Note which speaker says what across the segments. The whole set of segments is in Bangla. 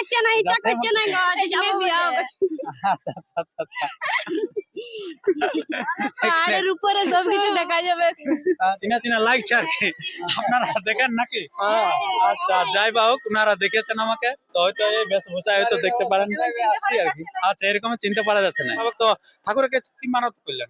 Speaker 1: করছে না ইচ্ছা করছে না গাড়ি যাব বিয়া হবে। পাহাড়ের উপরে সব কিছু দেখা যাবে।
Speaker 2: চিনা চিনা লাগছে আর কি? আপনারা দেখেন নাকি? আচ্ছা যাই বা হোক ওনারা দেখেছেন আমাকে। তো হয়তো এই বেশভূষা হয়তো দেখতে পারেন। আচ্ছা এরকম চিনতে পারা যাচ্ছে না। তো ঠাকুরের কাছে কি মানত করলেন?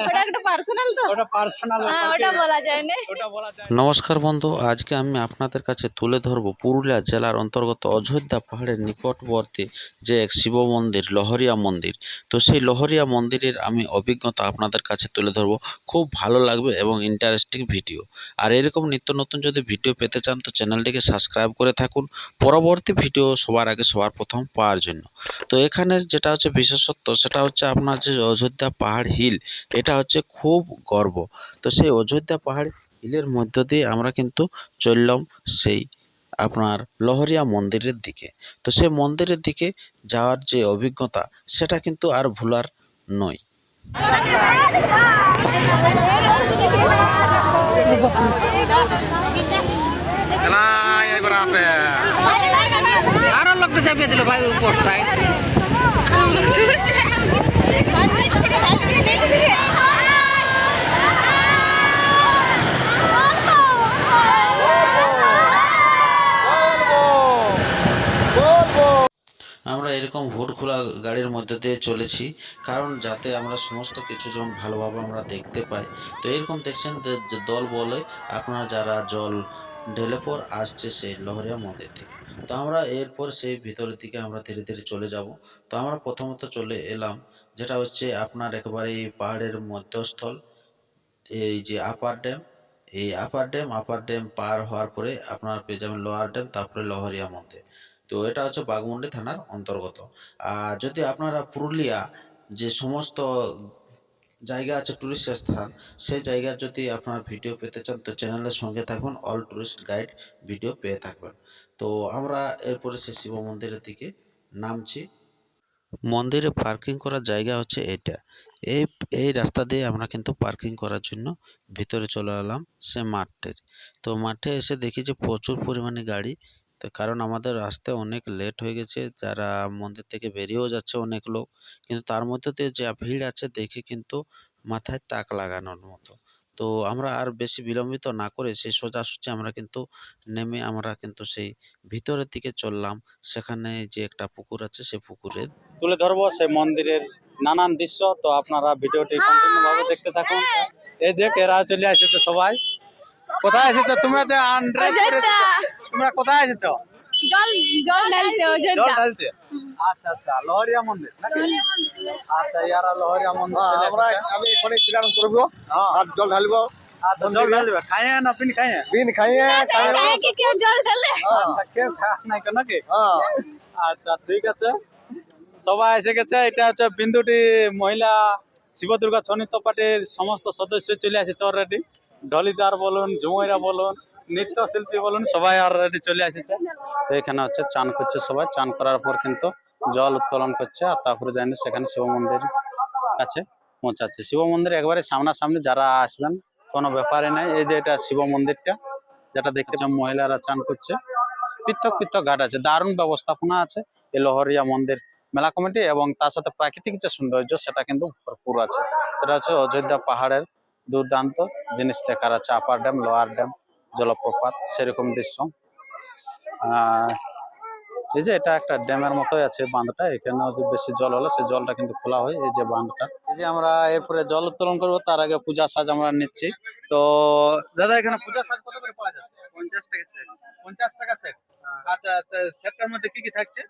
Speaker 1: ওটা একটা পার্সোনাল তো।
Speaker 2: ওটা পার্সোনাল
Speaker 1: হ্যাঁ, ওটা বলা যায় না।
Speaker 2: ওটা বলা যায়
Speaker 3: নমস্কার বন্ধু আজকে আমি আপনাদের কাছে তুলে ধরব পুরুলিয়া জেলার অন্তর্গত অযোধ্যা পাহাড়ের নিকটবর্তী যে এক শিব মন্দির লহরিয়া মন্দির। তো সেই লহরিয়া মন্দিরের আমি অভিজ্ঞতা আপনাদের কাছে তুলে ধরব। খুব ভালো লাগবে এবং ইন্টারেস্টিং ভিডিও আর এরকম নিত্য নতুন যদি ভিডিও পেতে চান, তো চ্যানেলটিকে সাবস্ক্রাইব করে থাকুন। পরবর্তী ভিডিও সবার আগে, সবার প্রথম পাওয়ার জন্য। তো এখানের যেটা হচ্ছে বিশেষত্ব, সেটা হচ্ছে আপনার যে অযোধ্যা পাহাড় হিল, এটা হচ্ছে খুব গর্ব। তো সেই অযোধ্যা পাহাড় হিলের মধ্য দিয়ে আমরা কিন্তু চললাম সেই আপনার লহরিয়া মন্দিরের দিকে। তো সেই মন্দিরের দিকে যাওয়ার যে অভিজ্ঞতা, সেটা কিন্তু আর ভুলার নয়।
Speaker 4: আরও লোকটা চাপিয়ে দিল ভাই উপরটায়
Speaker 3: এরকম হুড খোলা গাড়ির মধ্যে দিয়ে চলেছি। কারণ যাতে আমরা সমস্ত কিছু যেমন ভালোভাবে আমরা দেখতে পাই। তো এরকম দেখছেন দল বলে আপনারা যারা জল ঢেলে পর আসছে সেই লহরিয়া মন্দির থেকে। তো আমরা এরপর সেই ভিতরের দিকে আমরা ধীরে ধীরে চলে যাব। তো আমরা প্রথমত চলে এলাম, যেটা হচ্ছে আপনার একেবারে এই পাহাড়ের মধ্যস্থল। এই যে আপার ড্যাম এই আপার ড্যাম আপার ড্যাম পার হওয়ার পরে আপনার পেয়ে যাবেন লোয়ার ড্যাম তারপরে লহরিয়া মন্দির তো এটা হচ্ছে বাগমুন্ডি থানার অন্তর্গত। আর যদি আপনারা পুরুলিয়া যে সমস্ত জায়গা আছে টুরিস্ট স্থান, সেই জায়গার যদি আপনার ভিডিও পেতে চান, তো চ্যানেলের সঙ্গে থাকবেন অল টুরিস্ট গাইড ভিডিও পেয়ে থাকবেন। তো আমরা এরপরে সে শিব মন্দিরের দিকে নামছি। মন্দিরে পার্কিং করার জায়গা হচ্ছে এটা। এই এই রাস্তা দিয়ে আমরা কিন্তু পার্কিং করার জন্য ভিতরে চলে এলাম সে মাঠের। তো মাঠে এসে দেখি যে প্রচুর পরিমাণে গাড়ি তো কারণ আমাদের আসতে অনেক লেট হয়ে গেছে যারা মন্দির থেকে বেরিয়েও যাচ্ছে অনেক লোক। কিন্তু তার মধ্যে দিয়ে যা ভিড় আছে দেখে কিন্তু মাথায় তাক লাগানোর মতো। তো আমরা আর বেশি বিলম্বিত না করে সেই সোজাসুজি আমরা কিন্তু নেমে আমরা কিন্তু সেই ভিতরের দিকে চললাম। সেখানে যে একটা পুকুর আছে সেই পুকুরে
Speaker 2: তুলে ধরবো সেই মন্দিরের নানান দৃশ্য। তো আপনারা ভিডিওটি কন্টিনিউ ভাবে দেখতে থাকুন। এই যে এরা চলে এসেছে সবাই। কোথায় এসেছ? তোমরা যে আন্ড্রেস তোমরা কোথায় এসেছ?
Speaker 1: জল জল ঢালতে
Speaker 2: জল ঢালতে। আচ্ছা আচ্ছা লহরিয়া মন্দির নাকি? আচ্ছা ইয়ারা লহরিয়া মন্দির
Speaker 5: আমরা আমি এখানে স্নান করব
Speaker 2: হ্যাঁ,
Speaker 5: আর জল ঢালবো।
Speaker 2: আচ্ছা জল ঢালবে। খাইয়ে না পিন খাইয়ে?
Speaker 5: বিন খাইয়ে খাইয়ে
Speaker 1: কি কেউ জল ঢালে।
Speaker 2: আচ্ছা কেউ খায় নাই কেন নাকি?
Speaker 5: হ্যাঁ।
Speaker 2: আচ্ছা ঠিক আছে। সবাই এসে গেছে এটা হচ্ছে বিন্দুটি মহিলা শিব দুর্গা ছনিত্য পার্টির সমস্ত সদস্য চলে আসেছে অলরেডি ঢলিদার বলুন ঝুমইরা বলুন নৃত্যশিল্পী বলুন, সবাই অলরেডি চলে এসেছে। তো এখানে হচ্ছে চান করছে সবাই। চান করার পর কিন্তু জল উত্তোলন করছে আর তারপরে জানি সেখানে শিব মন্দির কাছে পৌঁছাচ্ছে। শিব মন্দির একবারে সামনাসামনি যারা আসবেন, কোনো ব্যাপারে নাই। এই যে এটা শিব মন্দিরটা, যেটা দেখতে মহিলারা চান করছে। পৃথক পৃথক ঘাট আছে, দারুণ ব্যবস্থাপনা আছে। এই লহরিয়া মন্দির মেলা কমিটি এবং তার সাথে প্রাকৃতিক যে সৌন্দর্য, সেটা কিন্তু ভরপুর আছে। সেটা হচ্ছে অযোধ্যা পাহাড়ের দুর্দান্ত জিনিস দেখার আছে আপার ড্যাম লোয়ার ড্যাম জলপ্রপাত সেরকম দৃশ্য। এই যে এটা একটা ড্যামের মতোই আছে বাঁধটা এখানে বেশি জল হলে সেই জলটা কিন্তু খোলা হয় এই যে বাঁধটা। এই যে আমরা এরপরে জল উত্তোলন করব তার আগে পূজা সাজ আমরা নিচ্ছি। তো দাদা এখানে পূজা সাজ কত করে পাওয়া যাচ্ছে? পঞ্চাশ টাকা সেট পঞ্চাশ টাকা সেট আচ্ছা সেটটার মধ্যে কি কি থাকছে?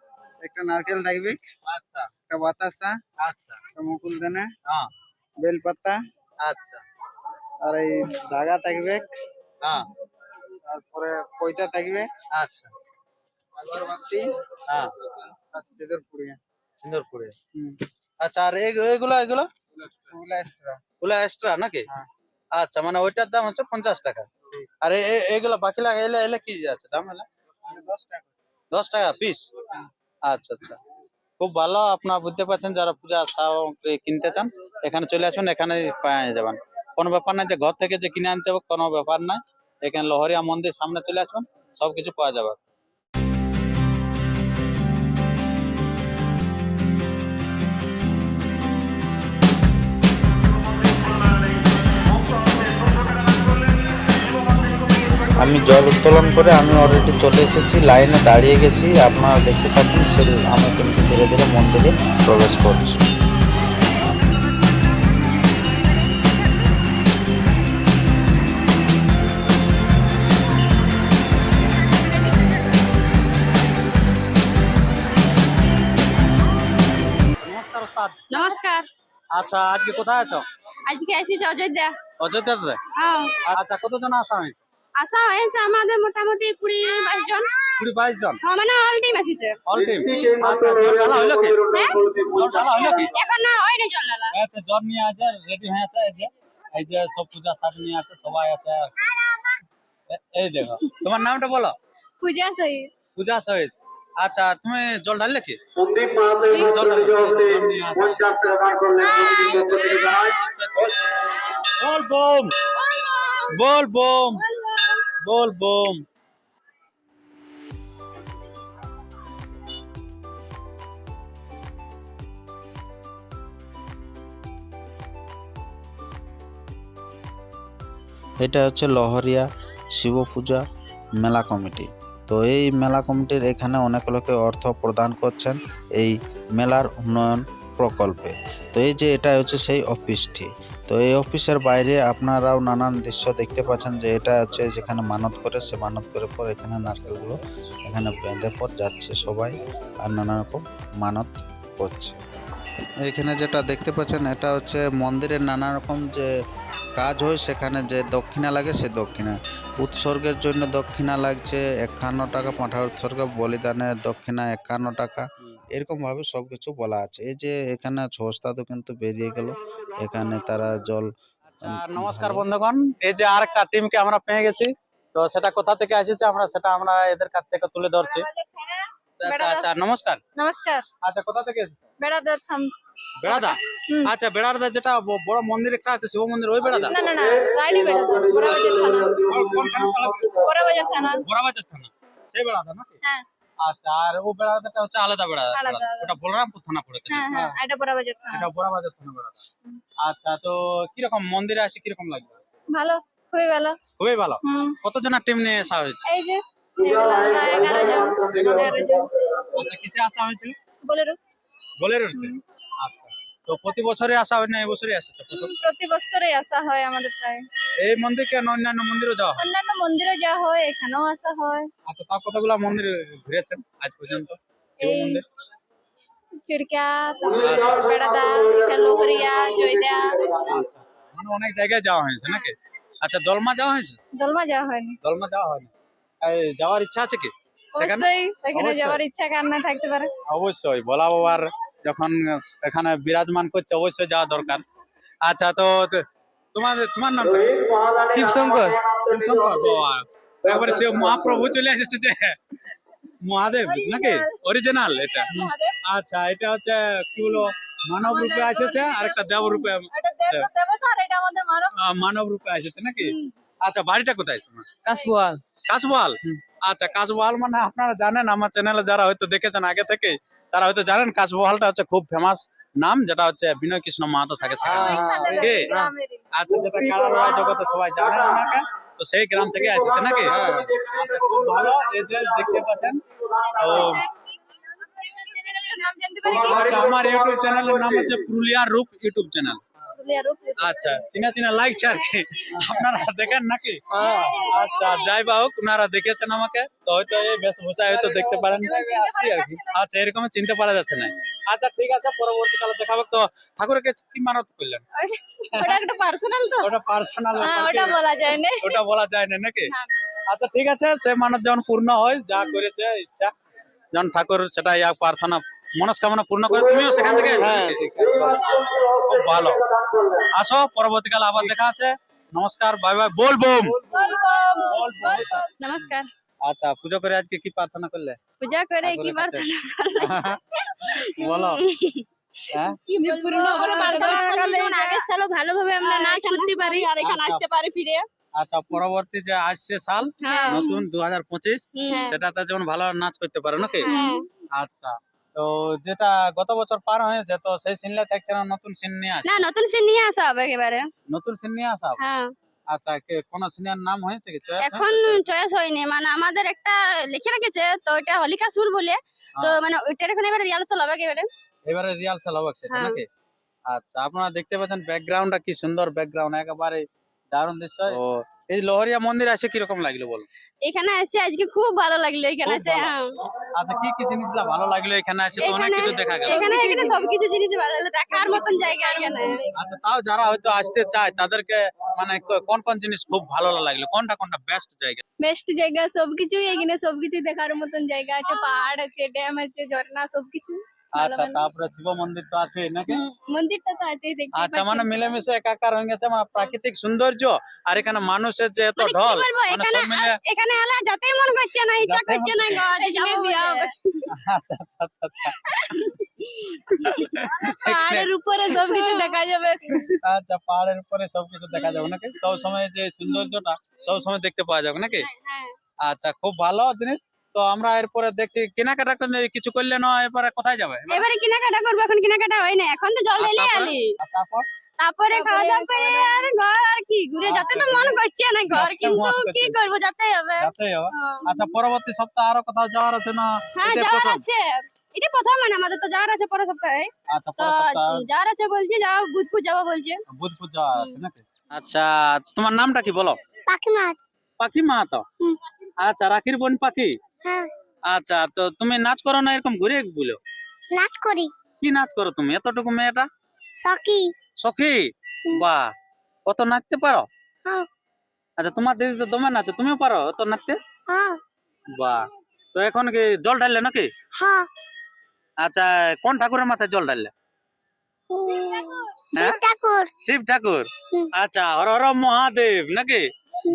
Speaker 5: একটা নারকেল থাকবে
Speaker 2: আচ্ছা।
Speaker 5: একটা বাতাসা
Speaker 2: আচ্ছা।
Speaker 5: একটা মুকুল দানা
Speaker 2: হ্যাঁ।
Speaker 5: বেলপাতা
Speaker 2: আচ্ছা।
Speaker 5: আর এই ধাগা থাকবে।
Speaker 2: হ্যাঁ
Speaker 5: তারপরে কইটা থাকবে?
Speaker 2: আচ্ছা।
Speaker 5: আগরবাতি
Speaker 2: হ্যাঁ
Speaker 5: আর সিঁদুর পুড়িয়ে
Speaker 2: আচ্ছা আর এগুলো
Speaker 5: এক্সট্রা
Speaker 2: এক্সট্রা নাকি?
Speaker 5: হ্যাঁ।
Speaker 2: আচ্ছা মানে ওইটার দাম হচ্ছে পঞ্চাশ টাকা। আর এগুলো বাকি লাগে এলে এলে কি আছে দাম এলে?
Speaker 5: দশ টাকা।
Speaker 2: পিস আচ্ছা আচ্ছা। খুব ভালো আপনারা বুঝতে পারছেন যারা পূজা সামগ্রী কিনতে চান এখানে চলে আসবেন এখানে পেয়ে যাবেন। কোনো ব্যাপার না যে ঘর থেকে যে কিনে আনতে হবে, কোনো ব্যাপার না। এখানে লহরিয়া মন্দির সামনে চলে আসবেন সবকিছু পাওয়া যাবে।
Speaker 3: আমি জল উত্তোলন করে আমি অলরেডি চলে এসেছি, লাইনে দাঁড়িয়ে গেছি, আপনারা দেখতে পাচ্ছেন সে আমি কিন্তু ধীরে ধীরে মন্দিরে প্রবেশ করছি।
Speaker 2: আচ্ছা আজকে কোথায় আছো?
Speaker 1: আজকে এসেছি অযোধ্যা
Speaker 2: অযোধ্যাতে
Speaker 1: হ্যাঁ।
Speaker 2: আচ্ছা কতজন আসা হয়েছে
Speaker 1: আসা হয়েছে আমাদের মোটামুটি কুড়ি বাইশ জন।
Speaker 2: কুড়ি বাইশ জন?
Speaker 1: হ্যাঁ, মানে অল টিম এসেছে
Speaker 2: অল টিম ঢালা হইল কি? ঢালা হইল কি?
Speaker 1: এখন না হয়নি জল ঢালা।
Speaker 2: এই জল নিয়ে আছে রেডি হয়ে আছে এই যে এই যে সব পূজা সাজ নিয়ে আছে সবাই আছে এই দেখো তোমার নামটা বলো।
Speaker 1: পূজা সহিস।
Speaker 2: পূজা সহিত আচ্ছা তুমি জল ঢাললে কি বল বোম বল বোম বল বোম
Speaker 3: এটা হচ্ছে লহরিয়া শিব পূজা মেলা কমিটি তো এই মেলা কমিটির এখানে অনেক লোকে অর্থ প্রদান করছেন এই মেলার উন্নয়ন প্রকল্পে। তো এই যে এটা হচ্ছে সেই অফিসটি। তো এই অফিসের বাইরে আপনারাও নানান দৃশ্য দেখতে পাচ্ছেন যে এটা হচ্ছে যেখানে মানত করে, সে মানত করে পর এখানে নারকেলগুলো এখানে বেঁধে পর যাচ্ছে সবাই আর নানা রকম মানত করছে। এখানে যেটা দেখতে পাচ্ছেন এটা হচ্ছে মন্দিরের নানা রকম যে কাজ হয় সেখানে যে দক্ষিণা লাগে সে দক্ষিণা। উৎসর্গের জন্য দক্ষিণা লাগছে একান্ন টাকা পাঁঠা উৎসর্গ বলিদানের দক্ষিণা একান্ন টাকা এরকমভাবে সব কিছু বলা আছে। এই যে এখানে ছস্তাদও কিন্তু বেরিয়ে গেল। এখানে তারা জল
Speaker 2: আচ্ছা, নমস্কার বন্ধুগণ। এই যে আর একটা টিমকে আমরা পেয়ে গেছি তো সেটা কোথা থেকে এসেছে আমরা সেটা আমরা এদের কাছ থেকে তুলে ধরছি। আচ্ছা, আচ্ছা নমস্কার।
Speaker 1: নমস্কার।
Speaker 2: আচ্ছা কোথা থেকে বেড়াদা আচ্ছা বেড়াদা যেটা বড় মন্দির একটা আছে শিব মন্দির ওই বেড়াদা
Speaker 1: না না না রাইডি বেড়াদার বড়বাজার থানা।
Speaker 2: কোন- কোনখানে তালা?
Speaker 1: বড়বাজার থানা।
Speaker 2: বড়াবাজার থানা। সেই বেড়াদা নাকি?
Speaker 1: হ্যাঁ।
Speaker 2: আচ্ছা আর ও বেড়াদাটা হচ্ছে আলাদা বেড়াদা ওটা বলরামপুর থানা পড়ে
Speaker 1: হ্যাঁ হ্যাঁ এটা বড়বাজার থানা।
Speaker 2: এটা বড়াবাজার থানা বেড়াদা আচ্ছা তো কীরকম মন্দিরে আসি কীরকম লাগবে
Speaker 1: ভালো খুবই ভালো।
Speaker 2: খুবই ভালো। কতজনের টিম নিয়ে আসা হয়েছে?
Speaker 1: এই যে এগারো জন। এগারো জন।
Speaker 2: আচ্ছা কিসে আসা হয়েছিল?
Speaker 1: বলেরো
Speaker 2: আচ্ছা। তো প্রতি বছরে আসা হয় না এবছরই আসছে প্রথম
Speaker 1: প্রতি বছরই আসা হয় আমাদের প্রায়।
Speaker 2: এই মন্দির কেন অন্যান্য মন্দিরও যাওয়া হয়?
Speaker 1: অন্যান্য মন্দিরে যা হয় এখানেও আসা হয়।
Speaker 2: আচ্ছা তা কতগুলা মন্দির ঘুরেছেন আজ পর্যন্ত? শিব মন্দির?
Speaker 1: চিড়কা বেড়াদা লোহরিয়া জয়দা
Speaker 2: আচ্ছা। মানে অনেক জায়গায় যাওয়া হয়েছে নাকি? আচ্ছা দলমা যাওয়া হয়েছে?
Speaker 1: দলমা যাওয়া হয়নি।
Speaker 2: দলমা যাওয়া হয়নি। যাওয়ার ইচ্ছা আছে কি
Speaker 1: অবশ্যই এখানে যাওয়ার ইচ্ছা কার না থাকতে পারে।
Speaker 2: অবশ্যই ভোলা বাবার যখন এখানে বিরাজমান করছে অবশ্যই যাওয়া দরকার। আচ্ছা তো তোমার তোমার নাম শিবশঙ্কর। শিবশঙ্কর বাবা। সে মহাপ্রভু চলে এসেছে যে মহাদেব নাকি? অরিজিনাল এটা। আচ্ছা এটা হচ্ছে কি বলব মানব রূপে এসেছে আর একটা দেব রূপে
Speaker 1: মানব।
Speaker 2: রূপে এসেছে নাকি? আচ্ছা বাড়িটা কোথায় তোমার?
Speaker 4: কাশবুয়াল
Speaker 2: কাশবহাল আচ্ছা কাশবহাল মানে আপনারা জানেন আমার চ্যানেলে যারা হয়তো দেখেছেন আগে থেকে তারা হয়তো জানেন কাশবহালটা হচ্ছে খুব ফেমাস নাম যেটা হচ্ছে বিনয় কৃষ্ণ মাহাতো থাকে সেখানে।
Speaker 1: এখানে
Speaker 2: কে?
Speaker 1: গ্রামেরই।
Speaker 2: আচ্ছা যেটা কারালয়া জগতে সবাই জানেন ওনাকে তো সেই গ্রাম থেকে এসেছে নাকি? আচ্ছা খুব ভালো এই যে দেখতে পাচ্ছেন তো
Speaker 1: চ্যানেলের নাম জানতে পারি কি?
Speaker 2: আচ্ছা আমার ইউটিউব চ্যানেলের নাম হচ্ছে পুরুলিয়া রূপ ইউটিউব চ্যানেল আচ্ছা চিনা চিনা লাগছে আর কি? আপনারা দেখেন নাকি? আচ্ছা যাই বা হোক ওনারা দেখেছেন আমাকে তো হয়তো এই বেশভূষায় হয়তো দেখতে পারেন। আছি আর কি। আচ্ছা এরকম চিনতে পারা যাচ্ছে না। আচ্ছা ঠিক আছে পরবর্তীকালে দেখাবো। তো ঠাকুরের কাছে কি মানত করলেন?
Speaker 1: ওটা একটা পার্সোনাল তো।
Speaker 2: ওটা পার্সোনাল
Speaker 1: হ্যাঁ ওটা বলা যায় না।
Speaker 2: ওটা বলা যায় না নাকি। আচ্ছা ঠিক আছে সে মানত যখন পূর্ণ হয় যা করেছে ইচ্ছা যখন ঠাকুর সেটা ইয়া প্রার্থনা মনস্কামনা পূর্ণ করে তুমিও সেখান থেকে হ্যাঁ খুব ভালো। আসো পরবর্তীকালে আবার দেখা আছে নমস্কার বাই বাই বলব
Speaker 1: নমস্কার।
Speaker 2: আচ্ছা পুজো করে আজকে কি প্রার্থনা করলে?
Speaker 1: পূজা করে কি প্রার্থনা
Speaker 2: বলো। হ্যাঁ?
Speaker 1: করলে ভালোভাবে আমরা নাচ করতে পারি। আর এখানে
Speaker 2: আচ্ছা।
Speaker 1: আসতে পারি ফিরে।
Speaker 2: আচ্ছা পরবর্তী যে আসছে সাল
Speaker 1: হ্যাঁ।
Speaker 2: নতুন দু হাজার পঁচিশ
Speaker 1: হ্যাঁ।
Speaker 2: সেটাতে যেমন ভালো নাচ করতে পারে নাকি?
Speaker 1: হ্যাঁ।
Speaker 2: আচ্ছা। তো যেটা গত বছর পার হয়েছে তো সেই সিনলে থাকছে না নতুন সিন নিয়ে আসে
Speaker 1: না নতুন সিন নিয়ে আসা হবে একেবারে।
Speaker 2: নতুন সিন নিয়ে আসা হবে?
Speaker 1: হ্যাঁ।
Speaker 2: আচ্ছা কে কোন সিনিয়র নাম হয়েছে কি?
Speaker 1: এখন চয়েস হয়নি মানে আমাদের একটা লিখে রেখেছে তো এটা হলিকা সুর বলে তো
Speaker 2: হ্যাঁ।
Speaker 1: মানে ওইটার এখন এবারে রিহার্সাল হবে এবারে
Speaker 2: এবারে রিহার্সাল হবে সেটা
Speaker 1: হ্যাঁ।
Speaker 2: নাকি? আচ্ছা আপনারা দেখতে পাচ্ছেন ব্যাকগ্রাউন্ডটা কি সুন্দর ব্যাকগ্রাউন্ড একেবারে দারুণ দৃশ্য। ও এই লোহরিয়া মন্দির আসে কীরকম লাগল বলো?
Speaker 1: এখানে এসে আজকে খুব ভালো লাগল এখানে এসে। হ্যাঁ।
Speaker 2: আচ্ছা কি কি জিনিসটা ভালো লাগল এখানে আসে তো অনেক কিছু দেখা গেল।
Speaker 1: এখানে এখানে সবকিছু জিনিস ভালো লাগল দেখার মতন জায়গা এখানে।
Speaker 2: আচ্ছা তাও যারা হয়তো আসতে চায় তাদেরকে মানে কোন কোন জিনিস খুব ভালো লাগল? কোনটা কোনটা বেস্ট জায়গা?
Speaker 6: বেস্ট জায়গা সবকিছুই এখানে সবকিছু দেখার মতন জায়গা আছে পাহাড় আছে ড্যাম আছে ঝর্ণা সবকিছু।
Speaker 2: আচ্ছা তারপরে শিব মন্দির তো আছে নাকি?
Speaker 6: মন্দিরটা তো আছে দেখতে
Speaker 2: আচ্ছা মানে মিলেমিশে একাকার হয়ে গেছে মানে প্রাকৃতিক সৌন্দর্য আর এখানে মানুষের যে এত
Speaker 1: মানে
Speaker 2: ঢল মানে
Speaker 1: এখানে এখানে এলে যেতেই মন করছে না ইচ্ছা করছে না ঘরে যাব
Speaker 6: বিয়া
Speaker 2: আচ্ছা, আচ্ছা, আচ্ছা।
Speaker 6: পাহাড়ের উপরে সবকিছু দেখা যাবে।
Speaker 2: আচ্ছা পাহাড়ের উপরে সবকিছু দেখা যাবে নাকি? সব সময় যে সৌন্দর্যটা সব সময় দেখতে পাওয়া যাবে নাকি?
Speaker 1: হ্যাঁ।
Speaker 2: আচ্ছা খুব ভালো জিনিস। তো আমরা এরপরে দেখছি কেনাকাটা করলে কিছু করলে না এরপরে কোথায় যাবে? এবারে?
Speaker 1: কেনাকাটা করব এখন কেনাকাটা হয় না এখন তো জল ঢেলে
Speaker 2: তারপরে?
Speaker 1: আলি।
Speaker 2: তারপর?
Speaker 1: তারপরে খাওয়া দাওয়া করে আর ঘর আর কি ঘুরে যেতে তো মন করছে না ঘর কিন্তু কি। করব যেতে হবে।
Speaker 2: আচ্ছা পরবর্তী সপ্তাহে আরও কোথাও যাওয়ার আছে না?
Speaker 1: হ্যাঁ যাওয়ার আছে। এটা প্রথম মানে আমাদের তো যাওয়ার আছে পরের সপ্তাহে।
Speaker 2: আচ্ছা
Speaker 1: তো যাওয়ার আছে বলছে যাও বুধপুর যাব বলছে।
Speaker 2: বুধপুর যাওয়ার আছে নাকি? আচ্ছা তোমার নামটা কি বলো?
Speaker 6: পাখি মাছ
Speaker 2: পাখি মা তো আচ্ছা রাখির বোন পাখি?
Speaker 6: হ্যাঁ।
Speaker 2: আচ্ছা তো তুমি নাচ করো না এরকম ঘুরে বলো।
Speaker 6: নাচ করি।
Speaker 2: কি নাচ করো তুমি? এতটুকু মেয়েটা? সখী।
Speaker 6: হুম।
Speaker 2: বাহ কত নাচতে পারো?
Speaker 6: হ্যাঁ।
Speaker 2: আচ্ছা তোমার দিদি তো দমে নাচো তুমিও পারো অত নাচতে?
Speaker 6: হ্যাঁ।
Speaker 2: বাহ তো এখন কি জল ঢাললে নাকি? আচ্ছা কোন ঠাকুরের মাথায় জল ঢাললে?
Speaker 6: শিব ঠাকুর।
Speaker 2: আচ্ছা হর হর মহাদেব নাকি?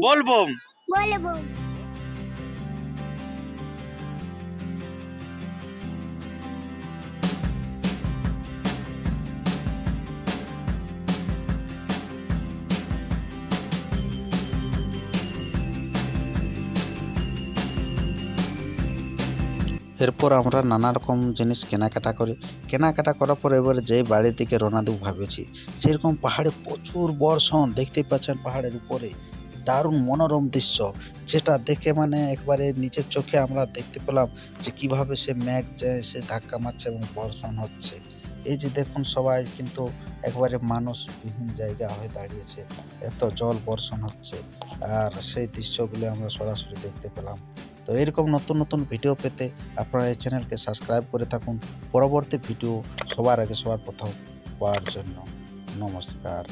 Speaker 2: বলবম।
Speaker 6: বলব
Speaker 3: এরপর আমরা নানা রকম জিনিস কেনাকাটা করি। কেনাকাটা করার পর এবারে যেই বাড়ির দিকে রওনা দেবো ভাবেছি, সেরকম পাহাড়ে প্রচুর বর্ষণ দেখতেই পাচ্ছেন পাহাড়ের উপরে। দারুণ মনোরম দৃশ্য, যেটা দেখে মানে একবারে নিচের চোখে আমরা দেখতে পেলাম যে কীভাবে সে মেঘ যায় সে ধাক্কা মারছে এবং বর্ষণ হচ্ছে। এই যে দেখুন সবাই কিন্তু একবারে মানুষবিহীন জায়গা হয়ে দাঁড়িয়েছে, এত জল বর্ষণ হচ্ছে। আর সেই দৃশ্যগুলো আমরা সরাসরি দেখতে পেলাম। তো এরকম নতুন নতুন ভিডিও পেতে আপনারা এই চ্যানেলকে সাবস্ক্রাইব করে থাকুন। পরবর্তী ভিডিও সবার আগে সবার প্রথম পাওয়ার জন্য। নমস্কার।